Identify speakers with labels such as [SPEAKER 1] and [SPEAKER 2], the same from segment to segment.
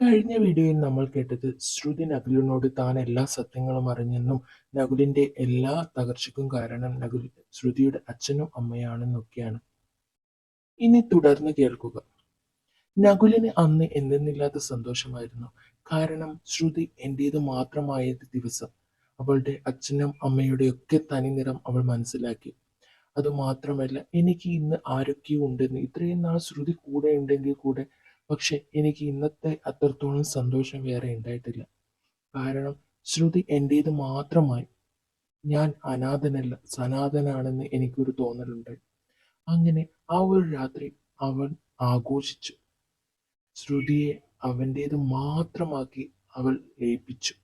[SPEAKER 1] കഴിഞ്ഞ വീഡിയോയിൽ നമ്മൾ കേട്ടത് ശ്രുതി നകുലിനോട് താൻ എല്ലാ സത്യങ്ങളും അറിഞ്ഞെന്നും നകുലിന്റെ എല്ലാ തകർച്ചയ്ക്കും കാരണം നകുൽ ശ്രുതിയുടെ അച്ഛനും അമ്മയാണെന്നൊക്കെയാണ്. ഇനി തുടർന്ന് കേൾക്കുക. നകുലിന് അന്ന് എന്തെന്നില്ലാത്ത സന്തോഷമായിരുന്നു. കാരണം ശ്രുതി എന്റേത് മാത്രമായ ദിവസം അവളുടെ അച്ഛനും അമ്മയുടെയൊക്കെ തനിനിറം അവൾ മനസ്സിലാക്കി. അതുമാത്രമല്ല എനിക്ക് ഇന്ന് ആരൊക്കെയോ ഉണ്ടെന്ന്. ഇത്രയും നാൾ ശ്രുതി കൂടെ ഉണ്ടെങ്കിൽ കൂടെ പക്ഷെ എനിക്ക് ഇന്നത്തെ അത്രത്തോളം സന്തോഷം വേറെ ഉണ്ടായിട്ടില്ല. കാരണം ശ്രുതി എന്റേത് മാത്രമായി ഞാൻ അനാഥനല്ല സനാതനാണെന്ന് എനിക്കൊരു തോന്നലുണ്ട്. അങ്ങനെ ആ ഒരു രാത്രി അവൻ ആഘോഷിച്ചു. ശ്രുതിയെ അവന്റേത് മാത്രമാക്കി അവൾ ലയിപ്പിച്ചു.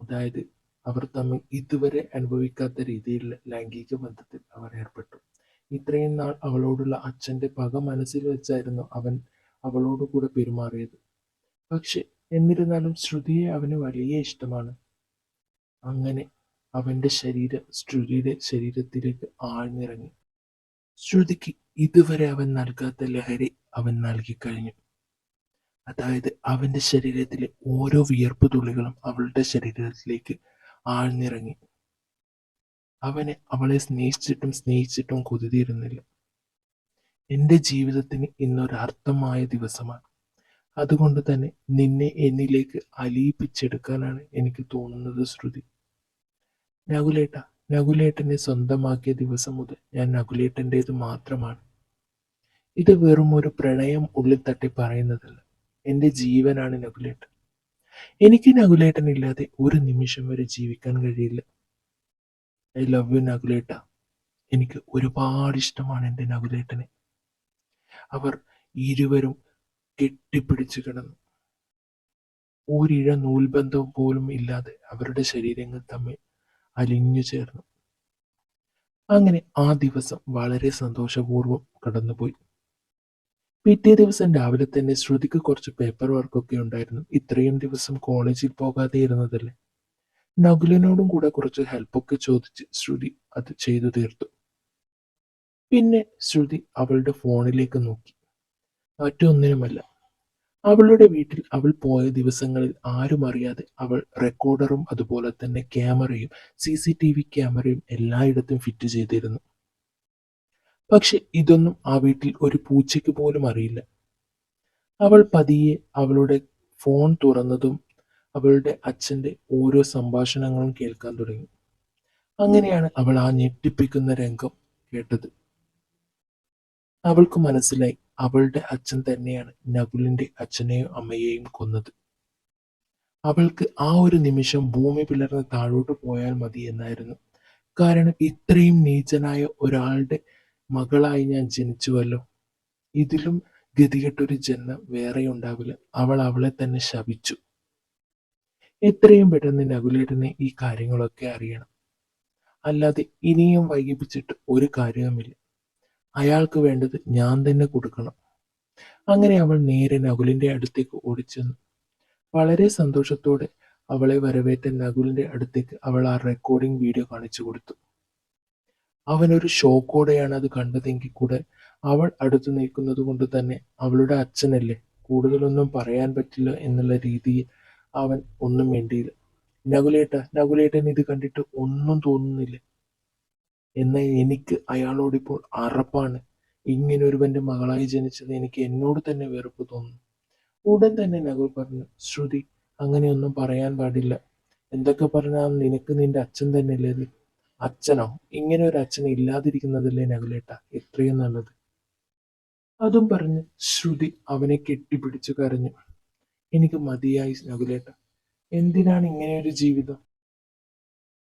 [SPEAKER 1] അതായത് അവർ തമ്മിൽ ഇതുവരെ അനുഭവിക്കാത്ത രീതിയിലുള്ള ലൈംഗിക ബന്ധത്തിൽ അവർ ഏർപ്പെട്ടു. ഇത്രയും നാൾ അവളോടുള്ള അച്ഛന്റെ പക മനസ്സിൽ വെച്ചായിരുന്നു അവൻ അവളോട് കൂടെ പെരുമാറിയത്. പക്ഷെ എന്നിരുന്നാലും ശ്രുതിയെ അവന് വലിയ ഇഷ്ടമാണ്. അങ്ങനെ അവന്റെ ശരീരം ശ്രുതിയുടെ ശരീരത്തിലേക്ക് ആഴ്ന്നിറങ്ങി. ശ്രുതിക്ക് ഇതുവരെ അവൻ നൽകാത്ത ലഹരി അവൻ നൽകി കഴിഞ്ഞു. അതായത് അവന്റെ ശരീരത്തിലെ ഓരോ വിയർപ്പ് തുള്ളികളും അവളുടെ ശരീരത്തിലേക്ക് ആഴ്ന്നിറങ്ങി. അവനെ അവളെ സ്നേഹിച്ചിട്ടും സ്നേഹിച്ചിട്ടും കൊതിതീരുന്നില്ല. എന്റെ ജീവിതത്തിന് ഇന്നൊരർത്ഥമായ ദിവസമാണ്. അതുകൊണ്ട് തന്നെ നിന്നെ എന്നിലേക്ക് അലിയിപ്പിച്ചെടുക്കാനാണ് എനിക്ക് തോന്നുന്നത് ശ്രുതി. നകുലേട്ട നകുലേട്ടനെ സ്വന്തമാക്കിയ ദിവസം മുതൽ ഞാൻ നകുലേട്ടന്റേത് മാത്രമാണ്. ഇത് വെറും ഒരു പ്രണയം ഉള്ളിൽ തട്ടി പറയുന്നതല്ല. എന്റെ ജീവനാണ് നകുലേട്ടൻ എനിക്ക് നകുലേട്ടൻ ഇല്ലാതെ ഒരു നിമിഷം വരെ ജീവിക്കാൻ കഴിയില്ല. ഐ ലവ് യു നകുലേട്ട എനിക്ക് ഒരുപാട് ഇഷ്ടമാണ് എന്റെ നകുലേട്ടനെ അവർ ഇരുവരും കെട്ടിപ്പിടിച്ചു കിടന്നു. ഒരിഴ നൂൽബന്ധം പോലും ഇല്ലാതെ അവരുടെ ശരീരങ്ങൾ തമ്മിൽ അലിഞ്ഞു ചേർന്നു. അങ്ങനെ ആ ദിവസം വളരെ സന്തോഷപൂർവം കടന്നുപോയി. പിറ്റേ ദിവസം രാവിലെ തന്നെ ശ്രുതിക്ക് കുറച്ച് പേപ്പർ വർക്കൊക്കെ ഉണ്ടായിരുന്നു. ഇത്രയും ദിവസം കോളേജിൽ പോകാതെ ഇരുന്നതല്ലേ? നകുലിനോടും കൂടെ കുറച്ച് ഹെൽപ്പൊക്കെ ചോദിച്ച് ശ്രുതി അത് ചെയ്തു തീർത്തു. പിന്നെ ശ്രുതി അവളുടെ ഫോണിലേക്ക് നോക്കി. മറ്റൊന്നിനുമല്ല. അവളുടെ വീട്ടിൽ അവൾ പോയ ദിവസങ്ങളിൽ ആരും അറിയാതെ അവൾ റെക്കോർഡറും അതുപോലെ തന്നെ ക്യാമറയും സി സി ടി വി ക്യാമറയും എല്ലായിടത്തും ഫിറ്റ് ചെയ്തിരുന്നു. പക്ഷെ ഇതൊന്നും ആ വീട്ടിൽ ഒരു പൂച്ചയ്ക്ക് പോലും അറിയില്ല. അവൾ പതിയെ അവളുടെ ഫോൺ തുറന്നതും അവളുടെ അച്ഛന്റെ ഓരോ സംഭാഷണങ്ങളും കേൾക്കാൻ തുടങ്ങി. അങ്ങനെയാണ് അവൾ ആ ഞെട്ടിപ്പിക്കുന്ന രംഗം കേട്ടത്. അവൾക്ക് മനസ്സിലായി അവളുടെ അച്ഛൻ തന്നെയാണ് നകുലിന്റെ അച്ഛനെയും അമ്മയെയും കൊന്നത്. അവൾക്ക് ആ ഒരു നിമിഷം ഭൂമി പിളർന്ന് താഴോട്ട് പോയാൽ മതി എന്നായിരുന്നു. കാരണം ഇത്രയും നീചനായ ഒരാളുടെ മകളായി ഞാൻ ജനിച്ചുവല്ലോ. ഇതിലും ഗതികെട്ടൊരു ജന്മം വേറെ ഉണ്ടാവില്ല അവൾ അവളെ തന്നെ ശപിച്ചു. എത്രയും പെട്ടെന്ന് നകുലേട്ടനെ ഈ കാര്യങ്ങളൊക്കെ അറിയണം. അല്ലാതെ ഇനിയും വൈകിപ്പിച്ചിട്ട് ഒരു കാര്യവുമില്ല. അയാൾക്ക് വേണ്ടത് ഞാൻ തന്നെ കൊടുക്കണം. അങ്ങനെ അവൾ നേരെ നകുലിന്റെ അടുത്തേക്ക് ഓടിച്ചെന്നു. വളരെ സന്തോഷത്തോടെ അവളെ വരവേറ്റ നകുലിന്റെ അടുത്തേക്ക് അവൾ ആ റെക്കോർഡിംഗ് വീഡിയോ കാണിച്ചു കൊടുത്തു. അവനൊരു ഷോക്കോടെയാണ് അത് കണ്ടതെങ്കിൽ കൂടെ അവൾ അടുത്തു നിൽക്കുന്നത് കൊണ്ട് തന്നെ അവളുടെ അച്ഛനല്ലേ കൂടുതലൊന്നും പറയാൻ പറ്റില്ല എന്നുള്ള രീതിയിൽ അവൻ ഒന്നും വേണ്ടിയില്ല നകുലേട്ട നകുലേട്ടൻ ഇത് കണ്ടിട്ട് ഒന്നും തോന്നുന്നില്ല. എന്നാൽ എനിക്ക് അയാളോടിപ്പോൾ അറപ്പാണ്. ഇങ്ങനൊരുവന്റെ മകളായി ജനിച്ചത് എനിക്ക് എന്നോട് തന്നെ വെറുപ്പ് തോന്നുന്നു. ഉടൻ തന്നെ നകുൽ പറഞ്ഞു ശ്രുതി അങ്ങനെയൊന്നും പറയാൻ പാടില്ല. എന്തൊക്കെ പറഞ്ഞാൽ നിനക്ക് നിന്റെ അച്ഛൻ തന്നെ അല്ലേ അച്ഛനോ? ഇങ്ങനെ ഒരു അച്ഛൻ ഇല്ലാതിരിക്കുന്നതല്ലേ നകുലേട്ട? എത്രയും നല്ലത്. അതും പറഞ്ഞ് ശ്രുതി അവനെ കെട്ടിപ്പിടിച്ചു കരഞ്ഞു. എനിക്ക് മതിയായി നകുലേട്ട. എന്തിനാണ് ഇങ്ങനെ ഒരു ജീവിതം?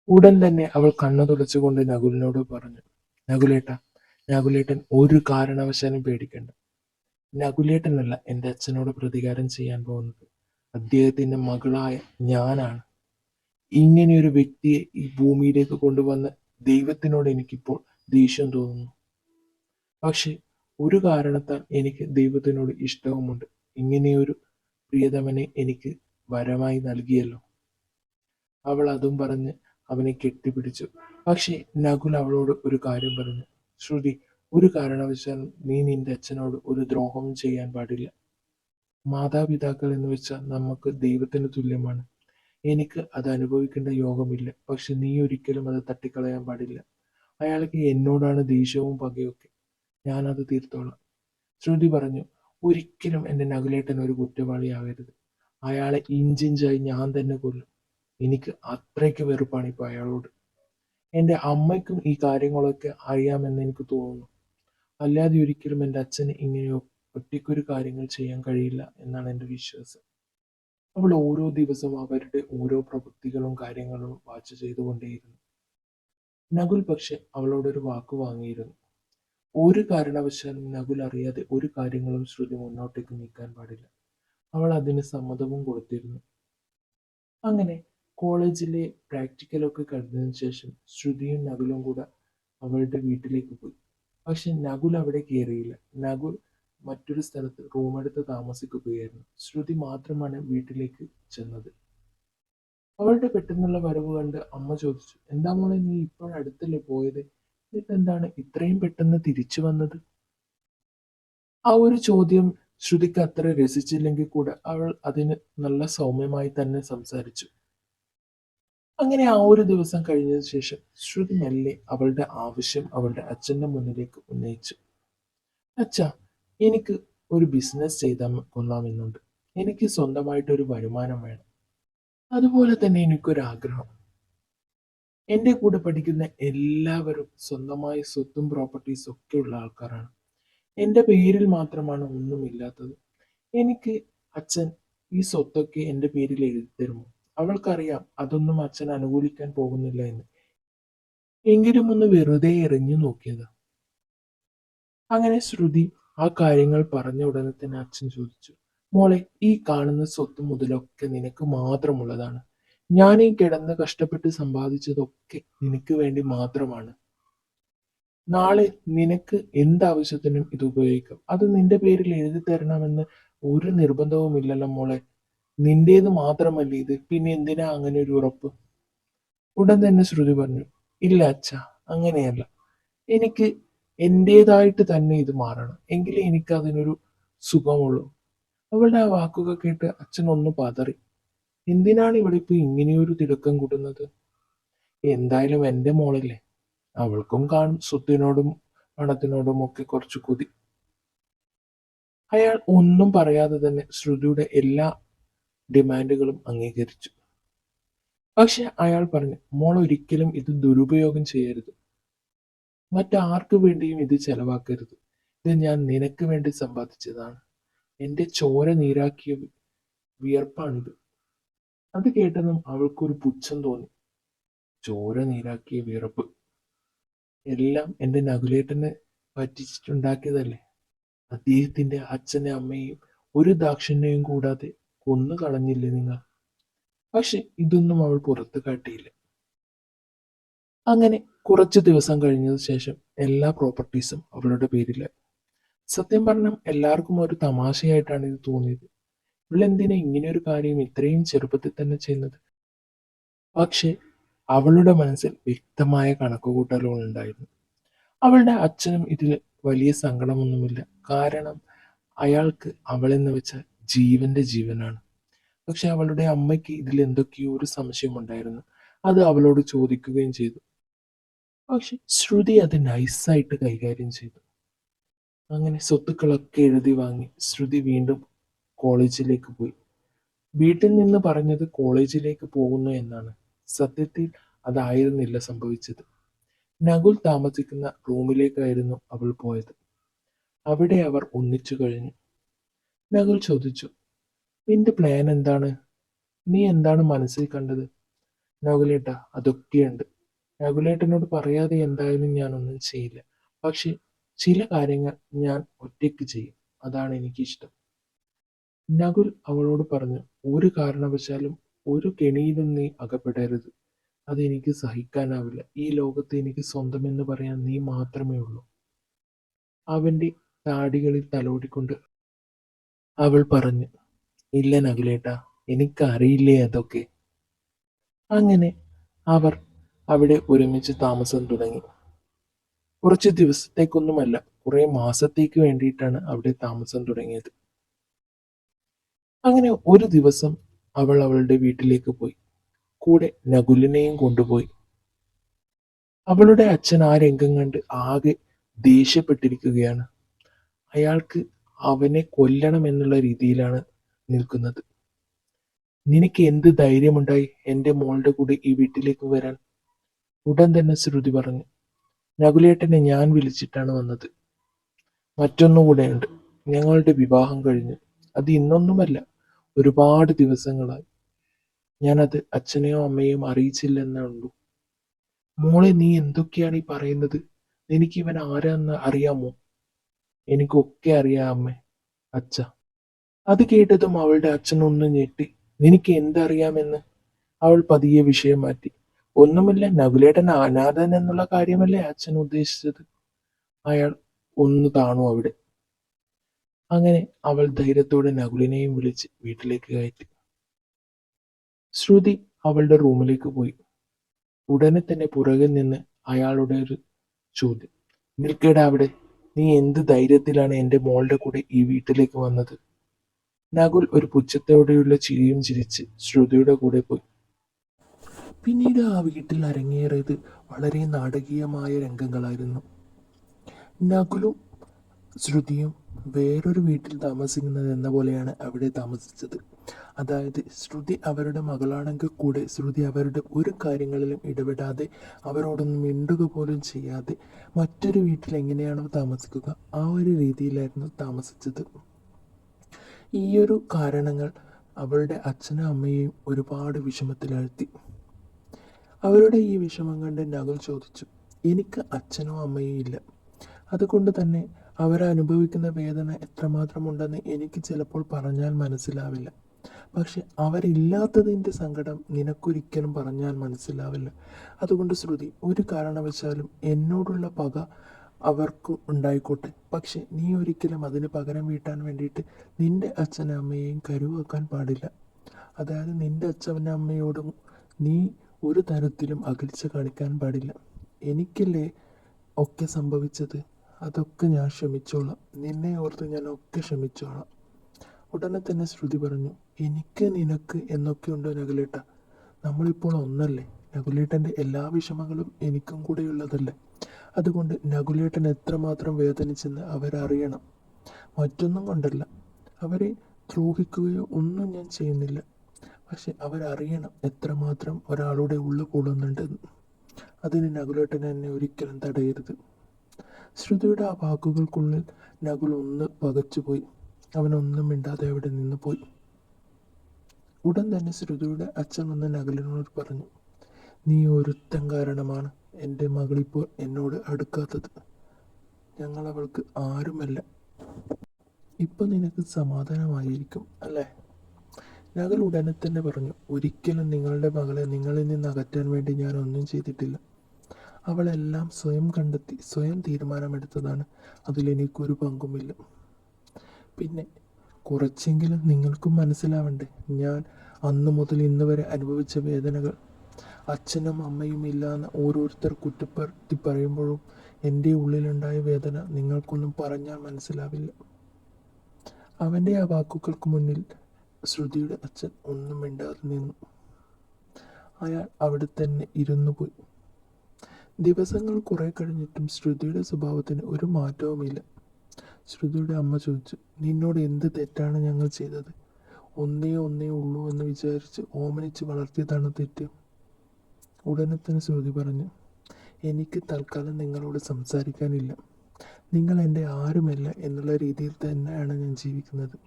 [SPEAKER 1] ഉടൻ തന്നെ അവൾ കണ്ണു തുടച്ചുകൊണ്ട് നകുലിനോട് പറഞ്ഞു നകുലേട്ട നകുലേട്ടൻ ഒരു കാരണവശാലും പേടിക്കണ്ട. നകുലേട്ടനല്ല എന്റെ അച്ഛനോട് പ്രതികാരം ചെയ്യാൻ പോകുന്നത്. അദ്ദേഹത്തിന്റെ മകളായ ഞാനാണ്. ഇങ്ങനെയൊരു വ്യക്തിയെ ഈ ഭൂമിയിലേക്ക് കൊണ്ടുവന്ന ദൈവത്തിനോട് എനിക്കിപ്പോൾ ദേഷ്യം തോന്നുന്നു. പക്ഷെ ഒരു കാരണത്താൽ എനിക്ക് ദൈവത്തിനോട് ഇഷ്ടവുമുണ്ട്. ഇങ്ങനെയൊരു പ്രിയതമനെ എനിക്ക് വരമായി നൽകിയല്ലോ. അവൾ അതും പറഞ്ഞ് അവനെ കെട്ടിപ്പിടിച്ചു. പക്ഷേ നകുൽ അവളോട് ഒരു കാര്യം പറഞ്ഞു. ശ്രുതി ഒരു കാരണവശാലും നീ നിന്റെ അച്ഛനോട് ഒരു ദ്രോഹവും ചെയ്യാൻ പാടില്ല. മാതാപിതാക്കൾ എന്ന് വെച്ചാൽ നമുക്ക് ദൈവത്തിന് തുല്യമാണ്. എനിക്ക് അത് അനുഭവിക്കേണ്ട യോഗമില്ല. പക്ഷെ നീ ഒരിക്കലും അത് തട്ടിക്കളയാൻ പാടില്ല. അയാൾക്ക് എന്നോടാണ് ദേഷ്യവും പകയൊക്കെ. ഞാനത് തീർത്തോളാം. ശ്രുതി പറഞ്ഞു ഒരിക്കലും എന്റെ നകുലേട്ടൻ ഒരു കുറ്റവാളിയാകരുത്. അയാളെ ഇഞ്ചിഞ്ചായി ഞാൻ തന്നെ കൊല്ലും. എനിക്ക് അത്രയ്ക്ക് വെറുപ്പാണ് ഇപ്പൊ അയാളോട്. എന്റെ അമ്മയ്ക്കും ഈ കാര്യങ്ങളൊക്കെ അറിയാമെന്ന് എനിക്ക് തോന്നുന്നു. അല്ലാതെ ഒരിക്കലും എന്റെ അച്ഛന് ഇങ്ങനെ ഒറ്റയ്ക്കൊരു കാര്യങ്ങൾ ചെയ്യാൻ കഴിയില്ല എന്നാണ് എന്റെ വിശ്വാസം. അവൾ ഓരോ ദിവസവും അവരുടെ ഓരോ പ്രവൃത്തികളും കാര്യങ്ങളും വാച്ച് ചെയ്തുകൊണ്ടേയിരുന്നു. നകുൽ പക്ഷെ അവളോടൊരു വാക്ക് വാങ്ങിയിരുന്നു. ഒരു കാരണവശാലും നകുൽ അറിയാതെ ഒരു കാര്യങ്ങളും ശ്രുതി മുന്നോട്ടേക്ക് നീക്കാൻ പാടില്ല. അവൾ അതിന് സമ്മതവും കൊടുത്തിരുന്നു. അങ്ങനെ കോളേജിലെ പ്രാക്ടിക്കലൊക്കെ കഴിഞ്ഞതിന് ശേഷം ശ്രുതിയും നകുലും കൂടെ അവളുടെ വീട്ടിലേക്ക് പോയി. പക്ഷെ നകുൽ അവിടെ കയറിയില്ല നകുൽ മറ്റൊരു സ്ഥലത്ത് റൂമെടുത്ത് താമസിക്കുകയായിരുന്നു. ശ്രുതി മാത്രമാണ് വീട്ടിലേക്ക് ചെന്നത്. അവളുടെ പെട്ടെന്നുള്ള വരവ് കണ്ട് അമ്മ ചോദിച്ചു എന്താ മോളെ നീ ഇപ്പോഴടുത്തല്ലേ പോയത്? ഇതെന്താണ് ഇത്രയും പെട്ടെന്ന് തിരിച്ചു വന്നത്? ആ ഒരു ചോദ്യം ശ്രുതിക്ക് അത്ര രസിച്ചില്ലെങ്കിൽ കൂടെ അവൾ അതിന് നല്ല സൗമ്യമായി തന്നെ സംസാരിച്ചു. അങ്ങനെ ആ ഒരു ദിവസം കഴിഞ്ഞതിന് ശേഷം ശ്രുതി മെല്ലെ അവളുടെ ആവശ്യം അവളുടെ അച്ഛന്റെ മുന്നിലേക്ക് ഉന്നയിച്ചു. അച്ഛ എനിക്ക് ഒരു ബിസിനസ് ചെയ്താൽ കൊള്ളാമെന്നുണ്ട്. എനിക്ക് സ്വന്തമായിട്ട് ഒരു വരുമാനം വേണം. അതുപോലെ തന്നെ എനിക്കൊരാഗ്രഹം. എന്റെ കൂടെ പഠിക്കുന്ന എല്ലാവരും സ്വന്തമായി സ്വത്തും പ്രോപ്പർട്ടീസും ഒക്കെ ഉള്ള ആൾക്കാരാണ്. എന്റെ പേരിൽ മാത്രമാണ് ഒന്നുമില്ലാത്തത്. എനിക്ക് അച്ഛൻ ഈ സ്വത്തൊക്കെ എന്റെ പേരിൽ എഴുതി തരുമോ അവൾക്കറിയാം അതൊന്നും അച്ഛൻ അനുകൂലിക്കാൻ പോകുന്നില്ല എന്ന്. എങ്കിലും ഒന്ന് വെറുതെ എറിഞ്ഞു നോക്കിയത്. അങ്ങനെ ശ്രുതി ആ കാര്യങ്ങൾ പറഞ്ഞ ഉടനെ തന്നെ അച്ഛൻ ചോദിച്ചു മോളെ ഈ കാണുന്ന സ്വത്ത് മുതലൊക്കെ നിനക്ക് മാത്രമുള്ളതാണ്. ഞാൻ ഈ കിടന്ന് കഷ്ടപ്പെട്ട് സമ്പാദിച്ചതൊക്കെ നിനക്ക് വേണ്ടി മാത്രമാണ്. നാളെ നിനക്ക് എന്താവശ്യത്തിനും ഇത് ഉപയോഗിക്കാം. അത് നിന്റെ പേരിൽ എഴുതി തരണമെന്ന് ഒരു നിർബന്ധവും ഇല്ലല്ലോ മോളെ. നിന്റേത് മാത്രമല്ല ഇത്? പിന്നെ എന്തിനാ അങ്ങനെ ഒരു ഉറപ്പ്? ഉടൻ തന്നെ ശ്രുതി പറഞ്ഞു ഇല്ല അച്ഛ അങ്ങനെയല്ല. എനിക്ക് എന്റേതായിട്ട് തന്നെ ഇത് മാറണം. എങ്കിലേ എനിക്ക് അതിനൊരു സുഖമുള്ളൂ. അവളുടെ ആ വാക്കുകൾ കേട്ട് അച്ഛൻ ഒന്ന് പതറി. എന്തിനാണ് ഇവിടെ ഇപ്പൊ ഇങ്ങനെയൊരു തിടുക്കം കൂടുന്നത് എന്തായാലും എന്റെ മോളല്ലേ. അവൾക്കും കാണും സ്വത്തിനോടും പണത്തിനോടും ഒക്കെ കുറച്ച് കൊതി. അയാൾ ഒന്നും പറയാതെ തന്നെ ശ്രുതിയുടെ എല്ലാ ഡിമാൻഡുകളും അംഗീകരിച്ചു. പക്ഷെ അയാൾ പറഞ്ഞു മോൾ ഒരിക്കലും ഇത് ദുരുപയോഗം ചെയ്യരുത്. മറ്റാർക്കു വേണ്ടിയും ഇത് ചെലവാക്കരുത്. ഇത് ഞാൻ നിനക്ക് വേണ്ടി സമ്പാദിച്ചതാണ്. എന്റെ ചോര നീരാക്കിയ വിയർപ്പാണിത് അത് കേട്ടതും അവൾക്കൊരു പുച്ഛം തോന്നി. ചോര നീരാക്കിയ വിയർപ്പ്. എല്ലാം എന്റെ നകുലേട്ടനെ പറ്റിച്ചിട്ടുണ്ടാക്കിയതല്ലേ? അദ്ദേഹത്തിന്റെ അച്ഛനെ അമ്മയും ഒരു ദാക്ഷിണ്യവും കൂടാതെ കൊന്നു കളഞ്ഞില്ലേ നിങ്ങൾ? പക്ഷെ ഇതൊന്നും അവൾ പുറത്തു കാട്ടിയില്ല. അങ്ങനെ കുറച്ച് ദിവസം കഴിഞ്ഞതിന് ശേഷം എല്ലാ പ്രോപ്പർട്ടീസും അവളുടെ പേരിലായി. സത്യം പറഞ്ഞാൽ എല്ലാവർക്കും ഒരു തമാശയായിട്ടാണ് ഇത് തോന്നിയത്. ഇവളെന്തിനാ ഇങ്ങനെ ഒരു കാര്യം ഇത്രയും ചെറുപ്പത്തിൽ തന്നെ ചെയ്യുന്നത്? പക്ഷെ അവളുടെ മനസ്സിൽ വ്യക്തമായ കണക്കുകൂട്ടലുകൾ ഉണ്ടായിരുന്നു. അവളുടെ അച്ഛനും ഇതിൽ വലിയ സങ്കടമൊന്നുമില്ല. കാരണം അയാൾക്ക് അവളെന്ന് വെച്ചാൽ ജീവന്റെ ജീവനാണ്. പക്ഷെ അവളുടെ അമ്മയ്ക്ക് ഇതിൽ എന്തൊക്കെയോ ഒരു സംശയമുണ്ടായിരുന്നു. അത് അവളോട് ചോദിക്കുകയും ചെയ്തു. പക്ഷെ ശ്രുതി അത് നൈസായിട്ട് കൈകാര്യം ചെയ്തു. അങ്ങനെ സ്വത്തുക്കളൊക്കെ എഴുതി വാങ്ങി ശ്രുതി വീണ്ടും കോളേജിലേക്ക് പോയി. വീട്ടിൽ നിന്ന് പറഞ്ഞത് കോളേജിലേക്ക് പോകുന്നു എന്നാണ്. സത്യത്തിൽ അതായിരുന്നില്ല സംഭവിച്ചത്. നകുൽ താമസിക്കുന്ന റൂമിലേക്കായിരുന്നു അവൾ പോയത്. അവിടെ അവർ ഒന്നിച്ചു കഴിഞ്ഞു. നകുൽ ചോദിച്ചു നിന്റെ പ്ലാൻ എന്താണ്? നീ എന്താണ് മനസ്സിൽ കണ്ടത്? നകുലേട്ട അതൊക്കെയുണ്ട്. നകുലേട്ടനോട് പറയാതെ എന്തായാലും ഞാൻ ഒന്നും ചെയ്യില്ല. പക്ഷെ ചില കാര്യങ്ങൾ ഞാൻ ഒറ്റയ്ക്ക് ചെയ്യും. അതാണ് എനിക്കിഷ്ടം. നകുൽ അവളോട് പറഞ്ഞു ഒരു കാരണവശാലും ഒരു കെണിയിലും നീ അകപ്പെടരുത്. അതെനിക്ക് സഹിക്കാനാവില്ല. ഈ ലോകത്ത് എനിക്ക് സ്വന്തമെന്ന് പറയാൻ നീ മാത്രമേ ഉള്ളൂ. അവന്റെ താടികളിൽ തലോടിക്കൊണ്ട് അവൾ പറഞ്ഞു ഇല്ല നകുലേട്ട എനിക്കറിയില്ലേ അതൊക്കെ. അങ്ങനെ അവർ അവിടെ ഒരുമിച്ച് താമസം തുടങ്ങി. കുറച്ച് ദിവസത്തേക്കൊന്നുമല്ല കുറെ മാസത്തേക്ക് വേണ്ടിയിട്ടാണ് അവിടെ താമസം തുടങ്ങിയത്. അങ്ങനെ ഒരു ദിവസം അവൾ അവളുടെ വീട്ടിലേക്ക് പോയി. കൂടെ നകുലിനെയും കൊണ്ടുപോയി. അവളുടെ അച്ഛൻ ആ രംഗം കണ്ട് ആകെ ദേഷ്യപ്പെട്ടിരിക്കുകയാണ്. അയാൾക്ക് അവനെ കൊല്ലണം എന്നുള്ള രീതിയിലാണ് നിൽക്കുന്നത്. നിനക്ക് എന്ത് ധൈര്യമുണ്ടായി എന്റെ മോളുടെ കൂടെ ഈ വീട്ടിലേക്ക് വരാൻ? ഉടൻ തന്നെ ശ്രുതി പറഞ്ഞു. നകുലേട്ടനെ ഞാൻ വിളിച്ചിട്ടാണ് വന്നത്. മറ്റൊന്നുകൂടെയുണ്ട് ഞങ്ങളുടെ വിവാഹം കഴിഞ്ഞു. അത് ഇന്നൊന്നുമല്ല. ഒരുപാട് ദിവസങ്ങളായി. ഞാനത് അച്ഛനെയോ അമ്മയോ അറിയിച്ചില്ലെന്നേ ഉള്ളൂ മോളെ നീ എന്തൊക്കെയാണ് ഈ പറയുന്നത്? എനിക്ക് ഇവൻ ആരാന്ന് അറിയാമോ? എനിക്കൊക്കെ അറിയാം അമ്മേ. അച്ഛ. അത് കേട്ടതും അവളുടെ അച്ഛൻ ഒന്ന് ഞെട്ടി. നിനക്ക് എന്തറിയാമെന്ന്? അവൾ പതിയെ വിഷയം മാറ്റി. ഒന്നുമില്ല നകുലേട്ടൻ അനാഥൻ എന്നുള്ള കാര്യമല്ലേ അച്ഛൻ ഉദ്ദേശിച്ചത്? അയാൾ ഒന്ന് താണു അവിടെ. അങ്ങനെ അവൾ ധൈര്യത്തോടെ നകുലിനെയും വിളിച്ച് വീട്ടിലേക്ക് കയറ്റി. ശ്രുതി അവളുടെ റൂമിലേക്ക് പോയി. ഉടനെ തന്നെ പുറകിൽ നിന്ന് അയാളുടെ ഒരു ചോദ്യം. നിൽക്കേടാ അവിടെ? നീ എന്ത് ധൈര്യത്തിലാണ് എന്റെ മോളുടെ കൂടെ ഈ വീട്ടിലേക്ക് വന്നത്? നകുൽ ഒരു പുച്ഛത്തോടെയുള്ള ചിരിയും ചിരിച്ച് ശ്രുതിയുടെ കൂടെ പോയി. പിന്നീട് ആ വീട്ടിൽ അരങ്ങേറിയത് വളരെ നാടകീയമായ രംഗങ്ങളായിരുന്നു. നകുലും ശ്രുതിയും വേറൊരു വീട്ടിൽ താമസിക്കുന്നത് എന്ന പോലെയാണ് അവിടെ താമസിച്ചത്. അതായത് ശ്രുതി അവരുടെ മകളാണെങ്കിൽ കൂടെ ശ്രുതി അവരുടെ ഒരു കാര്യങ്ങളിലും ഇടപെടാതെ അവരോടൊന്നും മിണ്ടുക പോലും ചെയ്യാതെ മറ്റൊരു വീട്ടിൽ എങ്ങനെയാണോ താമസിക്കുക ആ ഒരു രീതിയിലായിരുന്നു താമസിച്ചത്. ഈയൊരു കാരണങ്ങൾ അവളുടെ അച്ഛനും അമ്മയെയും ഒരുപാട് വിഷമത്തിലാഴ്ത്തി. അവരുടെ ഈ വിഷമം കണ്ട് നകുൽ ചോദിച്ചു എനിക്ക് അച്ഛനോ അമ്മയോ ഇല്ല. അതുകൊണ്ട് തന്നെ അവരനുഭവിക്കുന്ന വേദന എത്രമാത്രം ഉണ്ടെന്ന് എനിക്ക് ചിലപ്പോൾ പറഞ്ഞാൽ മനസ്സിലാവില്ല. പക്ഷെ അവരില്ലാത്തതിന്റെ സങ്കടം നിനക്കൊരിക്കലും പറഞ്ഞാൽ മനസ്സിലാവില്ല. അതുകൊണ്ട് ശ്രുതി ഒരു കാരണവശാലും എന്നോടുള്ള പക അവർക്ക് ഉണ്ടായിക്കോട്ടെ. പക്ഷെ നീ ഒരിക്കലും അതിന് പകരം വീട്ടാൻ വേണ്ടിയിട്ട് നിന്റെ അച്ഛനും അമ്മയെയും കരുവാക്കാൻ പാടില്ല. അതായത് നിന്റെ അച്ഛനും അമ്മയോടും നീ ഒരു തരത്തിലും അകൽച്ച കാണിക്കാൻ പാടില്ല. എനിക്കല്ലേ ഒക്കെ സംഭവിച്ചത്? അതൊക്കെ ഞാൻ ക്ഷമിച്ചോളാം. നിന്നെ ഓർത്ത് ഞാൻ ഒക്കെ ക്ഷമിച്ചോളാം. ഉടനെ തന്നെ ശ്രുതി പറഞ്ഞു എനിക്ക് നിനക്ക് എന്നൊക്കെയുണ്ടോ നകുലേട്ട? നമ്മളിപ്പോൾ ഒന്നല്ലേ? നകുലേട്ടന്റെ എല്ലാ വിഷമങ്ങളും എനിക്കും കൂടെയുള്ളതല്ലേ? അതുകൊണ്ട് നകുലേട്ടൻ എത്രമാത്രം വേദനിച്ചെന്ന് അവരറിയണം. മറ്റൊന്നും കൊണ്ടല്ല. അവരെ ദ്രോഹിക്കുകയോ ഒന്നും ഞാൻ ചെയ്യുന്നില്ല. പക്ഷെ അവരറിയണം എത്രമാത്രം ഒരാളുടെ ഉള്ളു കൂടുന്നുണ്ടെന്ന് അതിന് നകുലേട്ടൻ എന്നെ ഒരിക്കലും തടയരുത്. ശ്രുതിയുടെ ആ വാക്കുകൾക്കുള്ളിൽ നകുൽ ഒന്ന് പകച്ചുപോയി. അവനൊന്നും മിണ്ടാതെ അവിടെ നിന്ന് പോയി. ഉടൻ തന്നെ ശ്രുതിയുടെ അച്ഛൻ വന്ന് നകലിനോട് പറഞ്ഞു നീ ഒരുത്തൻ കാരണമാണ് എന്റെ മകളിപ്പോൾ എന്നോട് അടുക്കാത്തത്. ഞങ്ങൾ അവൾക്ക് ആരുമല്ല. ഇപ്പൊ നിനക്ക് സമാധാനമായിരിക്കും അല്ലേ? നഗൽ ഉടനെ തന്നെ പറഞ്ഞു ഒരിക്കലും നിങ്ങളുടെ മകളെ നിങ്ങളിൽ നിന്ന് അകറ്റാൻ വേണ്ടി ഞാൻ ഒന്നും ചെയ്തിട്ടില്ല. അവളെല്ലാം സ്വയം കണ്ടെത്തി സ്വയം തീരുമാനമെടുത്തതാണ്. അതിലെനിക്കൊരു പങ്കുമില്ല. പിന്നെ കുറച്ചെങ്കിലും നിങ്ങൾക്കും മനസ്സിലാവണ്ടേ. ഞാൻ അന്നു മുതൽ ഇന്ന് വരെ അനുഭവിച്ച വേദനകൾ. അച്ഛനും അമ്മയും ഇല്ലാന്ന് ഓരോരുത്തർ കുറ്റപ്പെടുത്തി പറയുമ്പോഴും എന്റെ ഉള്ളിലുണ്ടായ വേദന നിങ്ങൾക്കൊന്നും പറഞ്ഞാൽ മനസ്സിലാവില്ല. അവന്റെ ആ വാക്കുകൾക്ക് മുന്നിൽ ശ്രുതിയുടെ അച്ഛൻ ഒന്നും മിണ്ടാതെ നിന്നു. അയാൾ അവിടെ തന്നെ ഇരുന്നു പോയി. ദിവസങ്ങൾ കുറെ കഴിഞ്ഞിട്ടും ശ്രുതിയുടെ സ്വഭാവത്തിന് ഒരു മാറ്റവുമില്ല. ശ്രുതിയുടെ അമ്മ ചോദിച്ചു നിന്നോട് എന്ത് തെറ്റാണ് ഞങ്ങൾ ചെയ്തത്? ഒന്നേ ഒന്നേ ഉള്ളൂ എന്ന് വിചാരിച്ച് ഓമനിച്ച് വളർത്തിയതാണ് തെറ്റ്. ഉടനെ തന്നെ ശ്രുതി പറഞ്ഞു എനിക്ക് തൽക്കാലം നിങ്ങളോട് സംസാരിക്കാനില്ല. നിങ്ങൾ എന്റെ ആരുമല്ല എന്നുള്ള രീതിയിൽ തന്നെയാണ് ഞാൻ ജീവിക്കുന്നത്.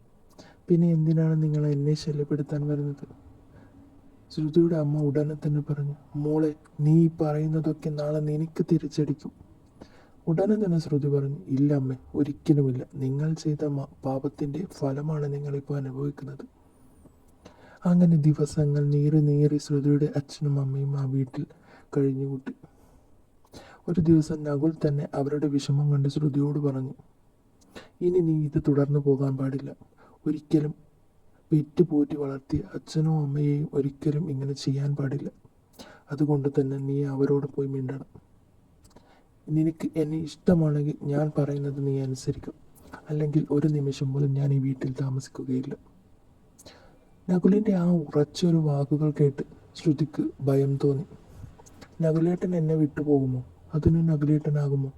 [SPEAKER 1] പിന്നെ എന്തിനാണ് നിങ്ങൾ എന്നെ ശല്യപ്പെടുത്താൻ വരുന്നത്? ശ്രുതിയുടെ അമ്മ ഉടനെ തന്നെ പറഞ്ഞു മോളെ നീ പറയുന്നതൊക്കെ നാളെ നിനക്ക് തിരിച്ചടിക്കും. ഉടനെ തന്നെ ശ്രുതി പറഞ്ഞു ഇല്ല അമ്മേ ഒരിക്കലുമില്ല. നിങ്ങൾ ചെയ്ത പാപത്തിന്റെ ഫലമാണ് നിങ്ങളിപ്പോൾ അനുഭവിക്കുന്നത്. അങ്ങനെ ദിവസങ്ങൾ നീറി നീറി ശ്രുതിയുടെ അച്ഛനും അമ്മയും ആ വീട്ടിൽ കഴിഞ്ഞുകൂട്ടി. ഒരു ദിവസം നകുൽ തന്നെ അവരുടെ വിഷമം കണ്ട് ശ്രുതിയോട് പറഞ്ഞു ഇനി നീ ഇത് തുടർന്നു പോകാൻ പാടില്ല. ഒരിക്കലും പെറ്റ് പോറ്റി വളർത്തിയ അച്ഛനും അമ്മയെയും ഒരിക്കലും ഇങ്ങനെ ചെയ്യാൻ പാടില്ല. അതുകൊണ്ട് തന്നെ നീ അവരോട് പോയി മിണ്ടണം. നിനക്ക് എന്നെ ഇഷ്ടമാണെങ്കിൽ ഞാൻ പറയുന്നത് നീ അനുസരിക്കും. അല്ലെങ്കിൽ ഒരു നിമിഷം പോലും ഞാൻ ഈ വീട്ടിൽ താമസിക്കുകയില്ല. നകുലിന്റെ ആ ഉറച്ചൊരു വാക്കുകൾ കേട്ട് ശ്രുതിക്ക് ഭയം തോന്നി. നകുലേട്ടൻ എന്നെ വിട്ടുപോകുമോ? അതിന് നകുലേട്ടനാകുമോ?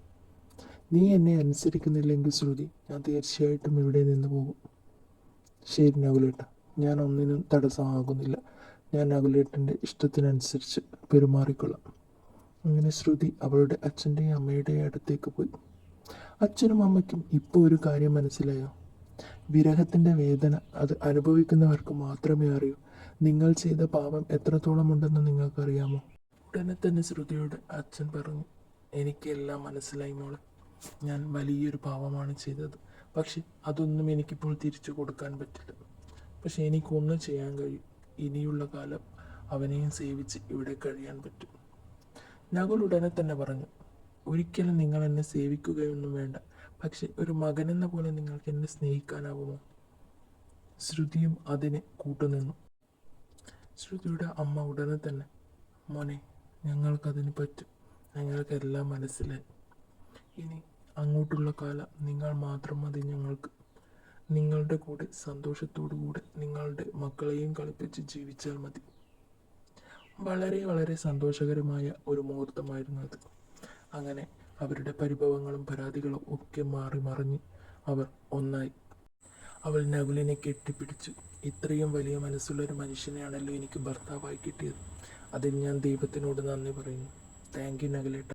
[SPEAKER 1] നീ എന്നെ അനുസരിക്കുന്നില്ലെങ്കിൽ ശ്രുതി ഞാൻ തീർച്ചയായിട്ടും ഇവിടെ നിന്ന് പോകും. ശരി നകുലേട്ട ഞാൻ ഒന്നിനും തടസ്സമാകുന്നില്ല. ഞാൻ നകുലേട്ടന്റെ ഇഷ്ടത്തിനനുസരിച്ച് പെരുമാറിക്കൊള്ളാം. അങ്ങനെ ശ്രുതി അവളുടെ അച്ഛന്റെയും അമ്മയുടെയും അടുത്തേക്ക് പോയി. അച്ഛനും അമ്മയ്ക്കും ഇപ്പോൾ ഒരു കാര്യം മനസ്സിലായോ? വിരഹത്തിന്റെ വേദന അത് അനുഭവിക്കുന്നവർക്ക് മാത്രമേ അറിയൂ. നിങ്ങൾ ചെയ്ത പാപം എത്രത്തോളം ഉണ്ടെന്ന് നിങ്ങൾക്കറിയാമോ? ഉടനെ തന്നെ ശ്രുതിയോട് അച്ഛൻ പറഞ്ഞു എനിക്കെല്ലാം മനസ്സിലായി മോളെ. ഞാൻ വലിയൊരു പാപമാണ് ചെയ്തത്. പക്ഷെ അതൊന്നും എനിക്കിപ്പോൾ തിരിച്ചു കൊടുക്കാൻ പറ്റില്ല. പക്ഷെ എനിക്കൊന്നും ചെയ്യാൻ കഴിയും. ഇനിയുള്ള കാലം അവനെയും സേവിച്ച് ഇവിടെ കഴിയാൻ പറ്റും. നകുൽ ഉടനെ തന്നെ പറഞ്ഞു ഒരിക്കലും നിങ്ങൾ എന്നെ സേവിക്കുകയൊന്നും വേണ്ട പക്ഷെ ഒരു മകനെന്ന പോലെ നിങ്ങൾക്ക് എന്നെ സ്നേഹിക്കാനാവുമോ? ശ്രുതിയും അതിന് കൂട്ടുനിന്നു. ശ്രുതിയുടെ അമ്മ ഉടനെ തന്നെ മോനെ ഞങ്ങൾക്കതിന് പറ്റും ഞങ്ങൾക്കെല്ലാം മനസ്സിലായി. ഇനി അങ്ങോട്ടുള്ള കാലം നിങ്ങൾ മാത്രം മതി ഞങ്ങൾക്ക്. നിങ്ങളുടെ കൂടെ സന്തോഷത്തോടു കൂടെ നിങ്ങളുടെ മക്കളെയും കളിപ്പിച്ച് ജീവിച്ചാൽ മതി. വളരെ വളരെ സന്തോഷകരമായ ഒരു മുഹൂർത്തമായിരുന്നു അത്. അങ്ങനെ അവരുടെ പരിഭവങ്ങളും പരാതികളും ഒക്കെ മാറി മറിഞ്ഞ് അവർ ഒന്നായി. അവൾ നകുലിനെ കെട്ടിപ്പിടിച്ചു. ഇത്രയും വലിയ മനസ്സുള്ള ഒരു മനുഷ്യനെയാണല്ലോ എനിക്ക് ഭർത്താവായി കിട്ടിയത്. അതിന് ഞാൻ ദൈവത്തിനോട് നന്ദി പറയുന്നു. Thank you നകുലേട്ട.